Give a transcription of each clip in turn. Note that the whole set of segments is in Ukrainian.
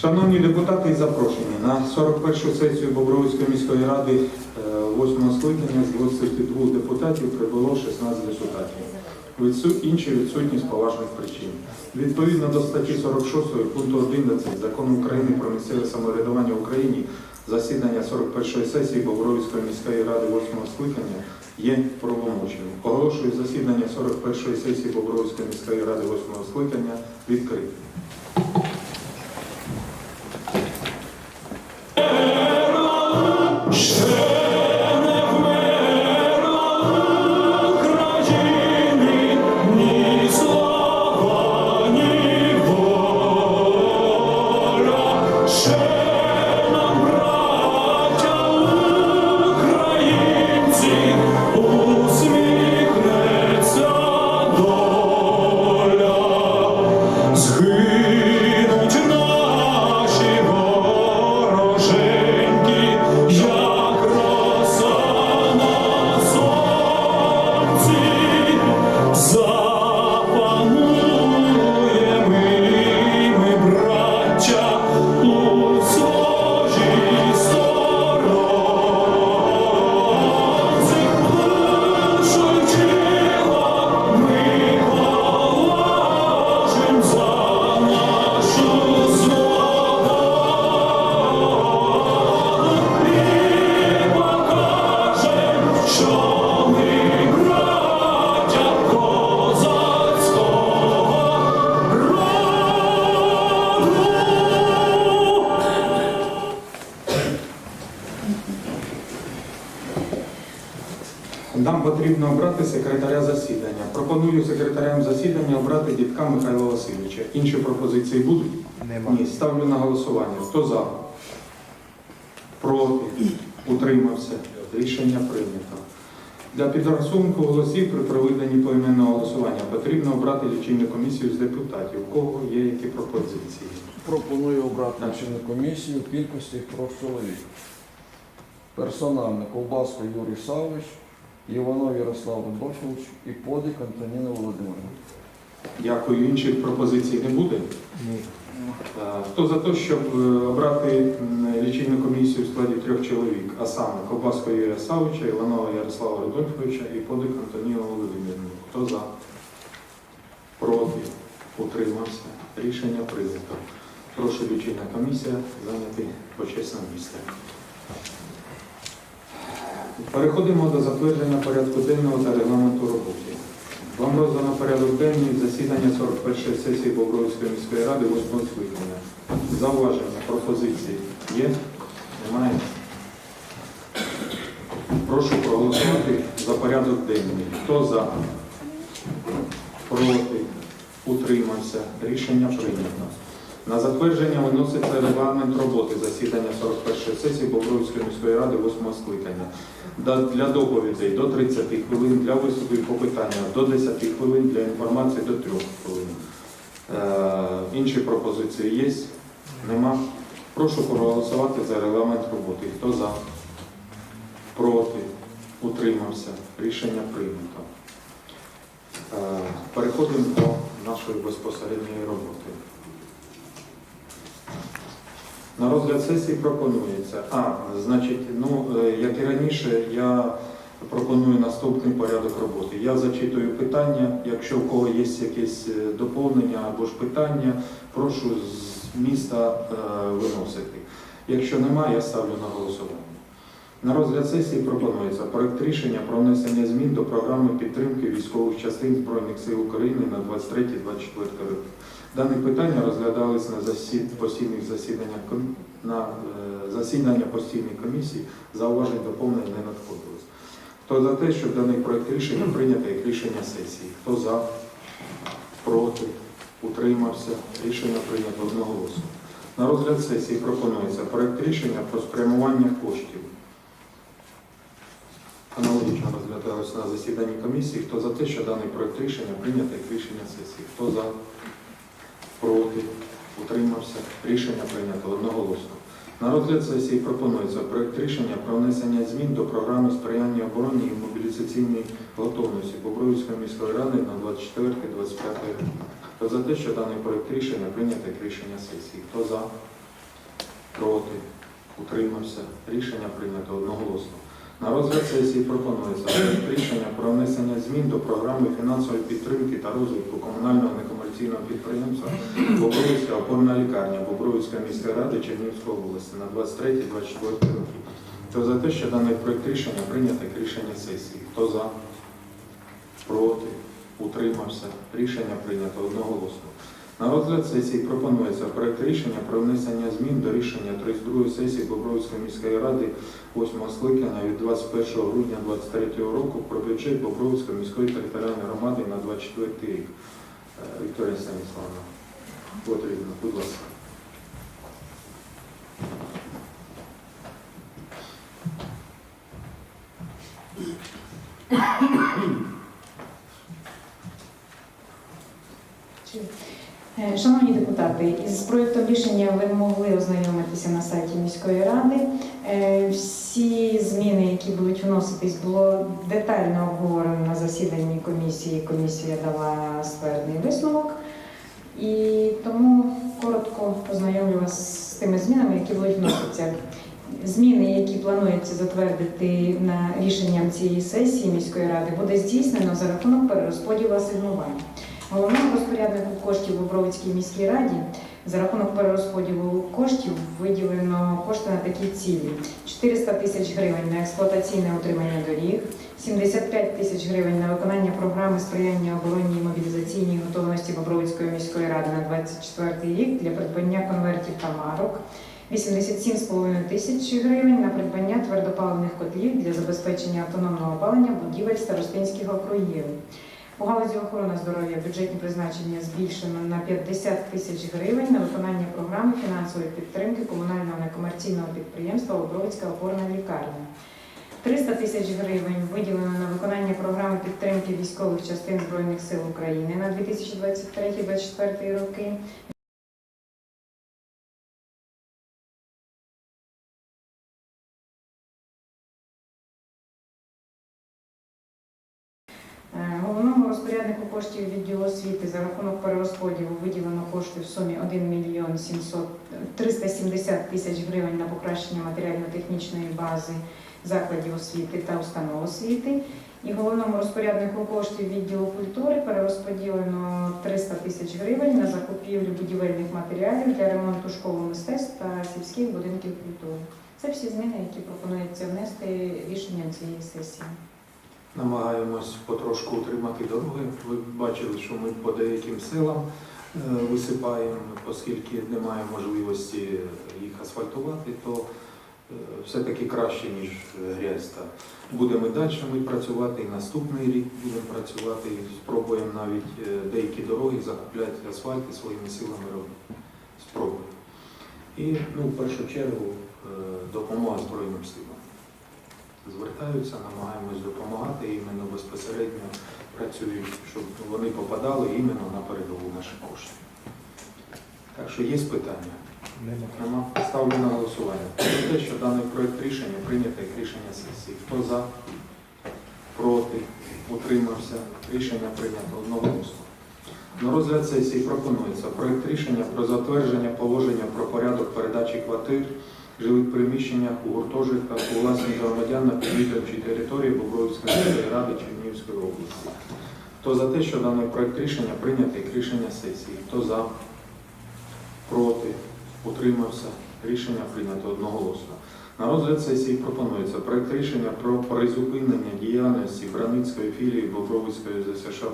Шановні депутати і запрошені, на 41-ю сесію Бобровицької міської ради 8 скликання з 22 депутатів прибуло 16 депутатів. Відсу- Інші відсутні з поважних причин. Відповідно до статті 46 пункту 11 Закону України про місцеве самоврядування в Україні засідання 41-ї сесії Бобровицької міської ради 8 скликання є правомочним. Оголошую засідання 41-ї сесії Бобровицької міської ради 8 скликання відкритим. Інші пропозиції будуть? Нема. Ні. Ставлю на голосування. Хто за? Проти? Утримався? Рішення прийнято. Для підрахунку голосів при проведенні поіменного голосування потрібно обрати лічильну комісію з депутатів. У кого є які пропозиції? Пропоную обрати члени комісію в кількості трьох чоловік. Персонально Ковбаска Юрій Савич, Іванов Ярослав Рудольфович і Подик Антоніна Володимирівна. Дякую. Інших пропозицій не буде? Ні. Е, Хто за те, щоб е, обрати лічильну комісію в складі трьох чоловік, а саме Ковбаска Юрія Савича, Іванова Ярослава Рудольфовича і Подик Антоніна Володимирівна? Хто за? Проти? Утримався? Рішення прийнято. Прошу лічильна комісія зайняти почесне місце. Переходимо до затвердження порядку денного та регламенту роботи. Вам роздано порядок денний засідання 41-ї сесії Бобровської міської ради 8 скликання. Зауваження, пропозиції є? Немає? Прошу проголосувати за порядок денний. Хто за? Проти? Утримався? Рішення прийнято. На затвердження виноситься регламент роботи засідання 41-ї сесії Бобровської міської ради 8 скликання. Для доповідей до 30 хвилин, для виступів по питанням до 10 хвилин, для інформації до 3 хвилин. Е, інші пропозиції є? Нема? Прошу проголосувати за регламент роботи. Хто за? Проти? Утримався? Рішення прийнято. Е, переходимо до нашої безпосередньої роботи. На розгляд сесії пропонується. А, значить, ну, е, як і раніше, я пропоную наступний порядок роботи. Я зачитую питання. Якщо в кого є якесь е, доповнення або ж питання, прошу з міста е, виносити. Якщо немає, я ставлю на голосування. На розгляд сесії пропонується проект рішення про внесення змін до програми підтримки військових частин Збройних сил України на 23-24 роки. Дане питання розглядались на засід... постійних засіданнях на е, засідання постійних комісій, зауважень доповнень не надходилось. Хто за те, щоб даний проект рішення прийнято як рішення сесії? Хто за? Проти? Утримався? Рішення прийнято одноголосно. На розгляд сесії пропонується проект рішення про спрямування коштів. Аналогічно розглядалось на засіданні комісії. Хто за те, що даний проект рішення прийнято як рішення сесії? Хто за? Проти? Утримався? Рішення прийнято одноголосно. На розгляд сесії пропонується проект рішення про внесення змін до програми сприяння обороні і мобілізаційній готовності Бобровської міської ради на 24-25 рік. Хто за те, що даний проект рішення прийнято як рішення сесії? Хто за? проти, утримався. Рішення прийнято одноголосно. На розгляд сесії пропонується рішення про внесення змін до програми фінансової підтримки та розвитку комунального некомерційного підприємства Бобровська опорна лікарня Бобровської міської ради Чернігівської області на 23-24 роки. Хто за те, що даний проект рішення прийнято як рішення сесії? Хто за? Проти? Утримався? Рішення прийнято одноголосно. На розгляд сесії пропонується проект рішення про внесення змін до рішення 32 сесії Бобровської міської ради 8 скликання від 21 грудня 2023 року про бюджет Бобровської міської територіальної громади на 24 рік. Е, Вікторія Станіславовна, потрібно, будь ласка. Е, Шановні депутати, із проєктом рішення ви могли ознайомитися на сайті міської ради. Е, Всі зміни, які будуть вноситись, було детально обговорено на засіданні комісії. Комісія дала ствердний висновок. І тому коротко познайомлю вас з тими змінами, які будуть вноситися. Зміни, які планується затвердити на рішенням цієї сесії міської ради, буде здійснено за рахунок перерозподілу асигнувань. Головному розпоряднику коштів в Бобровицькій міській раді за рахунок перерозподілу коштів виділено кошти на такі цілі: 400 тисяч гривень на експлуатаційне утримання доріг, 75 тисяч гривень на виконання програми сприяння оборонній мобілізаційній готовності Бобровицької міської ради на 24 рік для придбання конвертів та марок. 87,5 тисяч гривень на придбання твердопаливних котлів для забезпечення автономного опалення будівель старостинських округів. У галузі охорони здоров'я бюджетні призначення збільшено на 50 тисяч гривень на виконання програми фінансової підтримки комунального некомерційного підприємства Обровицька опорна лікарня. 300 тисяч гривень виділено на виконання програми підтримки військових частин Збройних сил України на 2023-2024 роки. Розпоряднику коштів відділу освіти за рахунок перерозподілу виділено кошти в сумі 1 мільйон 700 370 тисяч гривень на покращення матеріально-технічної бази закладів освіти та установ освіти. І головному розпоряднику коштів відділу культури перерозподілено 300 тисяч гривень на закупівлю будівельних матеріалів для ремонту школи мистецтв та сільських будинків культури. Це всі зміни, які пропонується внести рішенням цієї сесії. Намагаємось потрошку утримати дороги. Ви бачили, що ми по деяким селам е, висипаємо, оскільки немає можливості їх асфальтувати, то е, все-таки краще, ніж грязь. Будемо далі ми працювати, і наступний рік будемо працювати, і спробуємо навіть е, деякі дороги закупляти асфальт і своїми силами робити. Спробуємо. І ну, в першу чергу допомога Збройним силам звертаються, намагаємось допомагати іменно безпосередньо працюють, щоб вони попадали іменно на передову наші кошти. Так що є питання? Нема. Ставлю на голосування. За те, що даний проект рішення прийнято як рішення сесії. Хто за? Проти? Утримався? Рішення прийнято одноголосно. На розгляд сесії пропонується проект рішення про затвердження положення про порядок передачі квартир жилих приміщеннях у гуртожитках у власні громадян на підвідомчій території Бобровської міської ради Чернігівської області. Хто за те, що даний проект рішення прийнятий як рішення сесії? Хто за? Проти? Утримався? Рішення прийнято одноголосно. На розгляд сесії пропонується проект рішення про призупинення діяльності Браницької філії Бобровицької ЗСШ 1-3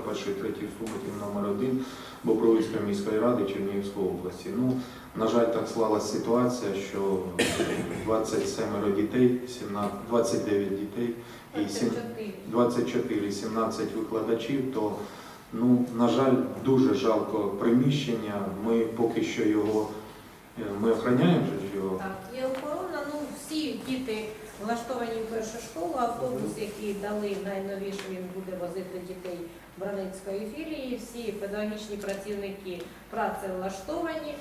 сумитів номер 1 Бобровицької міської ради Чернігівської області. Ну, на жаль, так склалася ситуація, що 27 дітей, 17, 29 дітей і 7, 24, 17 викладачів, то, ну, на жаль, дуже жалко приміщення. Ми поки що його, е, ми охороняємо його. Так, всі діти влаштовані в першу школу, автобус, який дали найновіший, він буде возити дітей Браницької філії, всі педагогічні працівники працевлаштовані.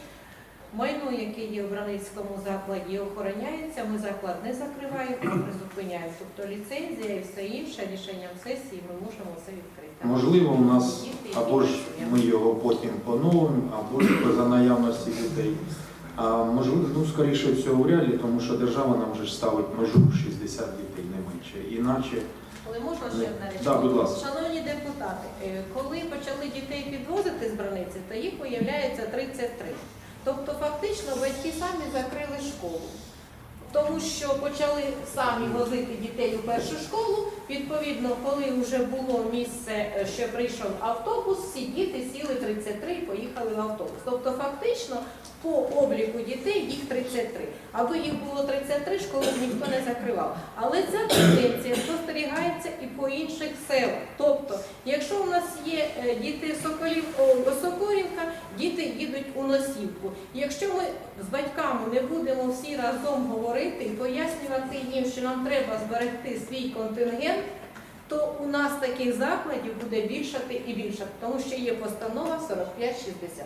Майно, яке є в Браницькому закладі, охороняється, ми заклад не закриваємо, призупиняємо. Тобто ліцензія і все інше рішенням сесії ми можемо це відкрити. Можливо, у нас або ж ми його потім поновимо, або ж за наявності дітей А можливо, ну скоріше всього вряд ли, тому що держава нам вже ж ставить межу 60 дітей не менше. Іначе Але можна ще одна річ? Да, будь ласка. Шановні депутати, е, коли почали дітей підвозити з Браниці, то їх виявляється 33. Тобто фактично батьки самі закрили школу. Тому що почали самі возити дітей у першу школу. Відповідно, коли вже було місце, е, що прийшов автобус, всі діти сіли 33 і поїхали в автобус. Тобто, фактично, по обліку дітей їх 33. Аби їх було 33, школу б ніхто не закривав. Але ця тенденція спостерігається і по інших селах. Тобто, якщо у нас є е, діти Соколів, Сокорівка, діти їдуть у Носівку. Якщо ми з батьками не будемо всі разом говорити і пояснювати їм, що нам треба зберегти свій контингент, то у нас таких закладів буде більшати і більшати, тому що є постанова 4560.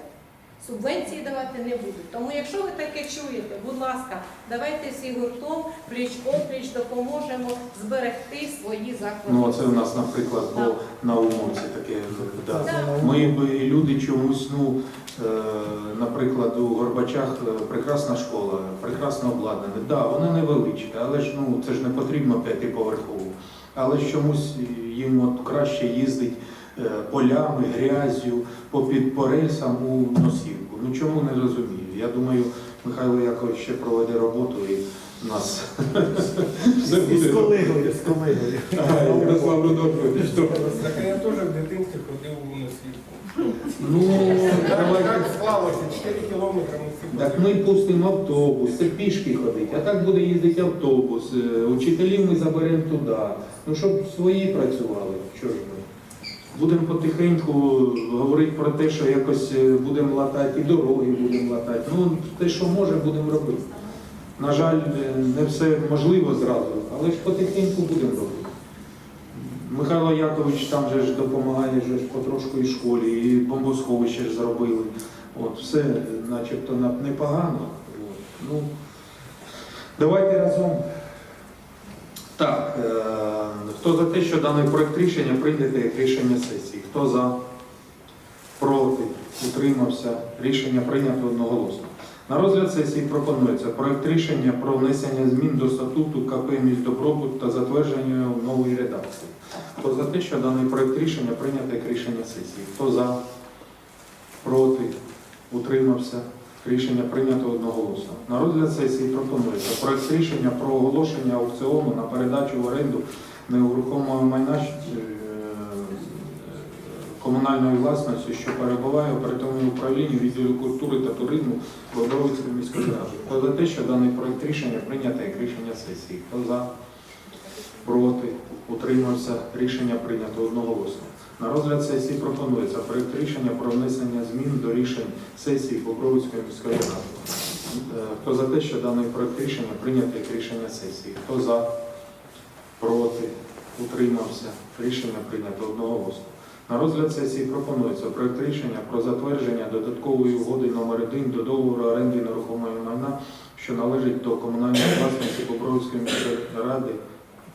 Субвенції давати не будуть. Тому якщо ви таке чуєте, будь ласка, давайте всі гуртом пліч опліч допоможемо зберегти свої заклади. ну оце у нас, наприклад, по на умовці таке. Да. Ми б люди чомусь, ну, е, наприклад, у Горбачах е, прекрасна школа, прекрасно обладнана. Да, вона невеличка, але ж ну це ж не потрібно п'ятиповерхову. Але чомусь їм от краще їздить полями, грязю, попід по рельсам у носівку. Ну чому не розумію? Я думаю, Михайло Якович ще проведе роботу і нас З колегою, з колегою. Так я теж в дитинстві ходив у носівку. Ну, Так, так склалося, 4 кілометри Так ми пустимо автобус, це пішки ходить, а так буде їздити автобус. е, Учителів ми заберемо туди. Ну, щоб свої працювали. Що ж ми? Будемо потихеньку говорити про те, що якось е, будемо латати, і дороги будемо латати. Ну, те, що може, будемо робити. На жаль, е, не все можливо зразу, але ж потихеньку будемо робити. Михайло Якович там же ж допомагає же ж потрошку і школі, і бомбосховище ж зробили. От, все начебто непогано. Ну, давайте разом. Так, е, хто за те, що даний проект рішення прийняти як рішення сесії? Хто за? Проти? Утримався? Рішення прийнято одноголосно. На розгляд сесії пропонується проект рішення про внесення змін до статуту КП «Містобробут» та затвердження його в новій редакції. Хто за те, що даний проект рішення прийняти як рішення сесії? Хто за? Проти? Утримався? Рішення прийнято одноголосно. На розгляд сесії пропонується проект рішення про оголошення аукціону на передачу в оренду нерухомого майна е, комунальної власності, що перебуває в оперативному управлінні відділу культури та туризму Бобровицької міської ради. Хто за те, що даний проект рішення прийнято як рішення сесії? Хто за? Проти? Утримався? Рішення прийнято одноголосно. На розгляд сесії пропонується проект рішення про внесення змін до рішень сесії Покровицької міської ради. Е, Хто за те, що даний проект рішення прийнято як рішення сесії? Хто за? Проти? Утримався? Рішення прийнято одноголосно. На розгляд сесії пропонується проект рішення про затвердження додаткової угоди номер 1 до договору оренди нерухомої майна, що належить до комунальної власності Покровської міської ради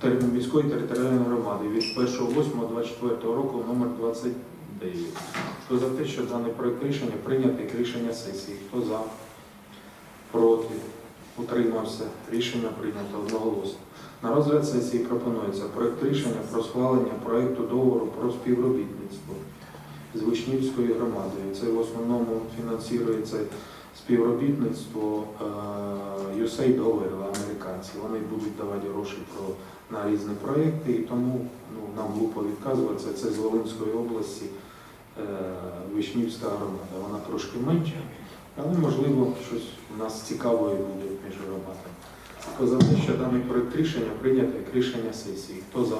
тер- міської територіальної громади від 1.8.24 року номер 29. Хто за те, що даний проект рішення прийнятий як рішення сесії? Хто за? Проти? Утримався? Рішення прийнято одноголосно. На розгляд сесії пропонується проект рішення про схвалення проекту договору про співробітництво з Вишнівською громадою. Це в основному фінансується співробітництво е, USAID говорила американці. Вони будуть давати гроші про, на різні проекти, і тому ну, нам глупо відказуватися. Це з Волинської області е, Вишнівська громада. Вона трошки менша, але можливо щось у нас цікавої буде між громадами. Те, що даний проект рішення прийнято як рішення сесії? Хто за?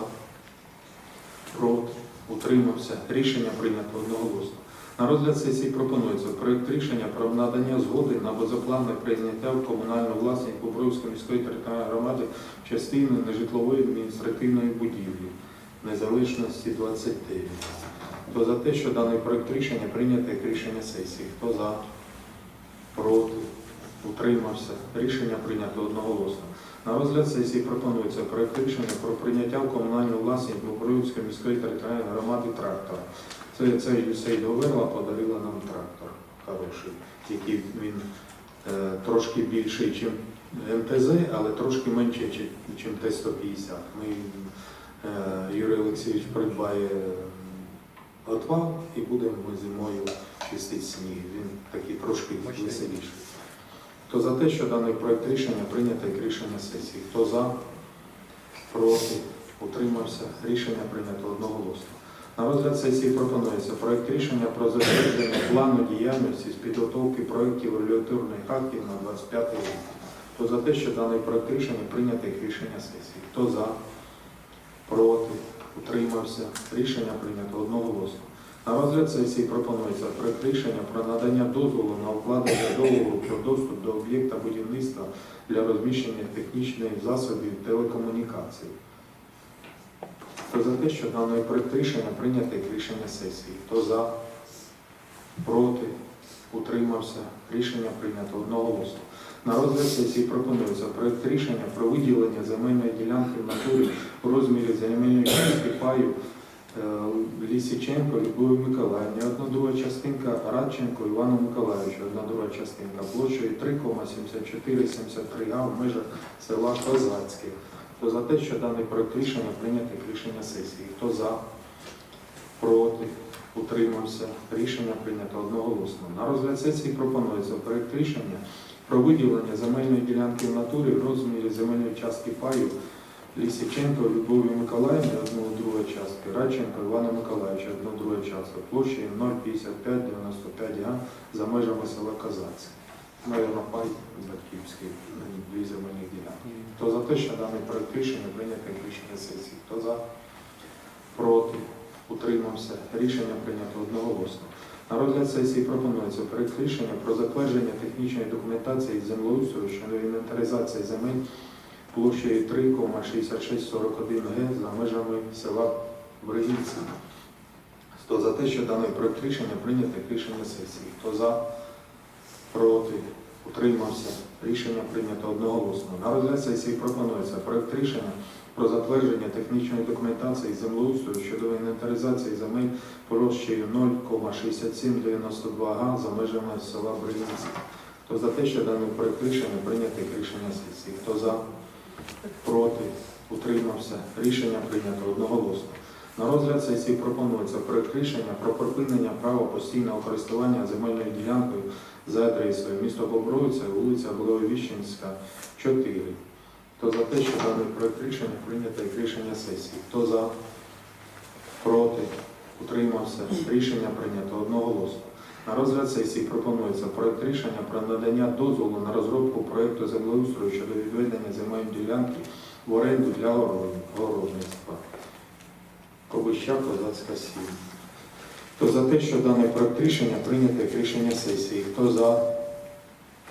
Проти? Утримався? Рішення прийнято одноголосно. На розгляд сесії пропонується проект рішення про надання згоди на безоплатне прийняття в комунальну власність Бобровської міської територіальної громади частини нежитлової адміністративної будівлі незалежності 29. Хто за те, що даний проект рішення прийнято як рішення сесії? Хто за? Проти? Утримався. Рішення прийнято одноголосно. На розгляд сесії пропонується проект рішення про прийняття в комунальну власність Бобровської міської територіальної громади трактора. Це, це Юсей Доверла подарила нам трактор хороший, який він е, трошки більший, ніж МТЗ, але трошки менше, ніж Т-150. Ми, е, Юрій Олексійович придбає отвал і будемо ми зимою чистити сніг. Він такий трошки веселіший. Хто за те, що даний проект рішення прийнято як рішення сесії? Хто за? Проти? Утримався? Рішення прийнято одноголосно. На розгляд сесії пропонується проект рішення про затвердження плану діяльності з підготовки проєктів регуляторних актів на 25 рік. Хто за те, що даний проект рішення прийнято як рішення сесії? Хто за? Проти? Утримався? Рішення прийнято одноголосно. На розгляд сесії пропонується проект рішення про надання дозволу на укладення договору про доступ до об'єкта будівництва для розміщення технічних засобів телекомунікацій. Хто за те, що даний проект рішення прийнято як рішення сесії? Хто за? Проти? Утримався? Рішення прийнято одноголосно. На розгляд сесії пропонується проект рішення про виділення земельної ділянки в натурі у розмірі земельної частки паю е, Лісіченко Любові Миколаївні, одна друга частинка Радченко Івану Миколаївичу, одна друга частинка площею 3,7473 га в межах села Козацьке. Хто за те, що даний проект рішення прийнято як рішення сесії? Хто за? Проти? Утримався? Рішення прийнято одноголосно. На розгляд сесії пропонується проект рішення про виділення земельної ділянки в натурі в розмірі земельної частки паю Лісіченко Любові Миколаївні, одну друга частки, Радченко Івана Миколаївича, одну друга частка, площею 0,5595 га за межами села Казацьке. Наверно, пай батьківський, на дві земельні ділянки. Хто за те, що даний проект рішення прийнято рішення сесії? Хто за? Проти? Утримався? Рішення прийнято одноголосно. На розгляд сесії пропонується проект рішення про затвердження технічної документації землеустрою щодо інвентаризації земель площею 3,6641 г за межами села Бригівці. Хто за те, що даний проект рішення прийнято рішення сесії? Хто за? Проти? Утримався? Рішення прийнято одноголосно. На розгляд сесії пропонується проект рішення про затвердження технічної документації землеустрою щодо інвентаризації земель площею 0,6792 га за межами села Бригівці. Хто за те, що даний проект рішення прийнято як рішення сесії? Хто за? Проти? Утримався? Рішення прийнято одноголосно. На розгляд сесії пропонується проект рішення про припинення права постійного користування земельною ділянкою за адресою місто Бобровиця, вулиця Благовіщенська, 4. Хто за те, що даний проект рішення прийнято як рішення сесії? Хто за? Проти? Утримався? Рішення прийнято одноголосно. На розгляд сесії пропонується проект рішення про надання дозволу на розробку проекту землеустрою щодо відведення земельної ділянки в оренду для город- городництва. Кобища, Козацька сім. Хто за те, що даний проект рішення прийнято як рішення сесії? Хто за?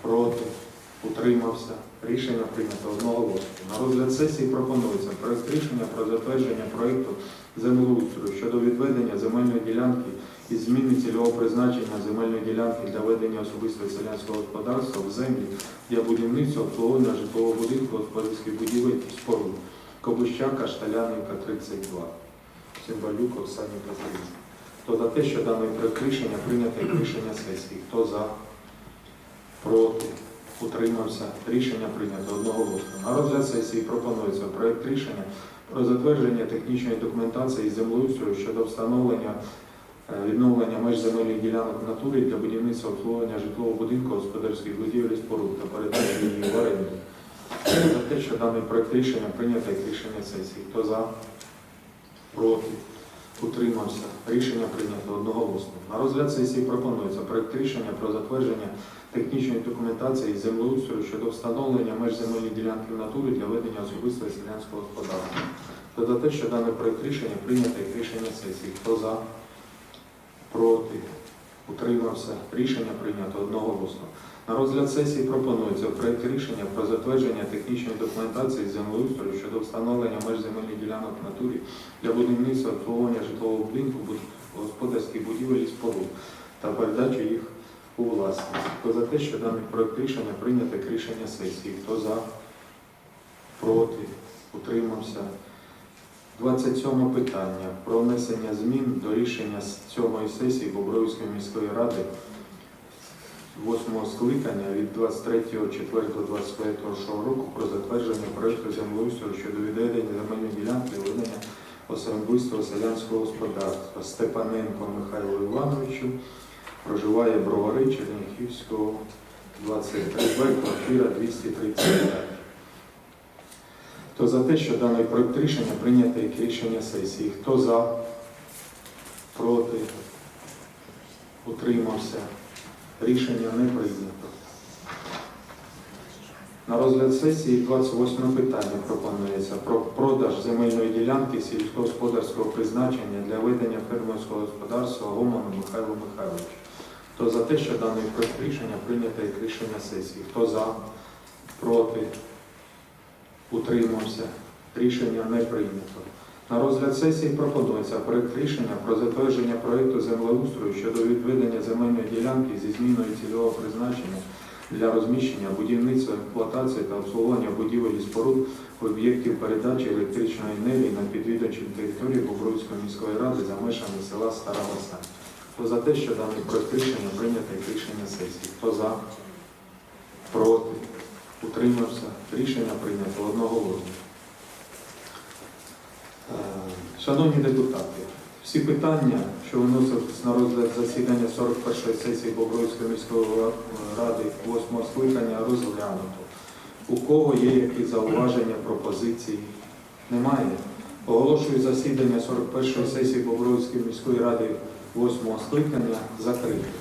Проти? Утримався? Рішення прийнято одноголосно. На розгляд сесії пропонується проект рішення про затвердження проекту землеустрою щодо відведення земельної ділянки і зміни цільового призначення земельної ділянки для ведення особистого селянського господарства в землі для будівництва обслуговування житлового будинку, господарських будівель і споруд. Кобища, Кашталянівка, 32. Цимбалюк, Оксані Петрівні. Хто за те, що проект рішення прийнято як рішення сесії? Хто за? Проти? Утримався? Рішення прийнято одноголосно. На розгляд сесії пропонується проект рішення про затвердження технічної документації з землеустрою щодо встановлення е, відновлення меж земельних ділянок в натурі для будівництва обслуговування житлового будинку, господарських будівель і споруд та передачі її в оренду. За те, що даний проект рішення прийнято як рішення сесії. Хто за? Проти? Утримався. Рішення прийнято одноголосно. На розгляд сесії пропонується проект рішення про затвердження технічної документації землеустрою щодо встановлення меж земельної ділянки в натурі для ведення особистого селянського господарства. Додати, що даний проект рішення прийнято як рішення сесії. Хто за? Проти? Утримався. Рішення прийнято одноголосно. На розгляд сесії пропонується проект рішення про затвердження технічної документації землеустрою щодо встановлення меж земельних ділянок в натурі для будівництва обслуговування житлового будинку, господарських будівель і споруд та передачу їх у власність. Хто за те, що даний проект рішення прийнято як рішення сесії? Хто за? Проти? Утримався? 27 питання про внесення змін до рішення з 7 сесії Бобровської міської ради восьмого скликання від 23.04.25 року про затвердження проекту землеустрою щодо відведення земельної ділянки і ведення особистого селянського господарства Степаненко Михайлу Івановичу, проживає Бровари Черніхівського 23Б, квартира 235. Хто за те, що даний проект рішення прийнято як рішення сесії? Хто за? Проти? Утримався? Рішення не прийнято. На розгляд сесії 28 питання пропонується про продаж земельної ділянки сільськогосподарського призначення для ведення фермерського господарства Гоману Михайлу Михайловичу. Хто за те, що даний проект рішення прийнято як рішення сесії? Хто за? Проти? Утримався? Рішення не прийнято. На розгляд сесії пропонується проект рішення про затвердження проекту землеустрою щодо відведення земельної ділянки зі зміною цільового призначення для розміщення будівництва, експлуатації та обслуговування будівель і споруд об'єктів передачі електричної енергії на підвідувачі території Бобровської міської ради за межами села Стара Лосань. Хто за те, що даний проект рішення прийнято як рішення сесії? Хто за? Проти? Утримався? Рішення прийнято одноголосно. Е, Шановні депутати, всі питання, що виносились на розгляд засідання 41-ї сесії Бобровської міської ради 8 скликання розглянуто. У кого є якісь зауваження, пропозиції? Немає. Оголошую засідання 41-ї сесії Бобровської міської ради 8 скликання закритим.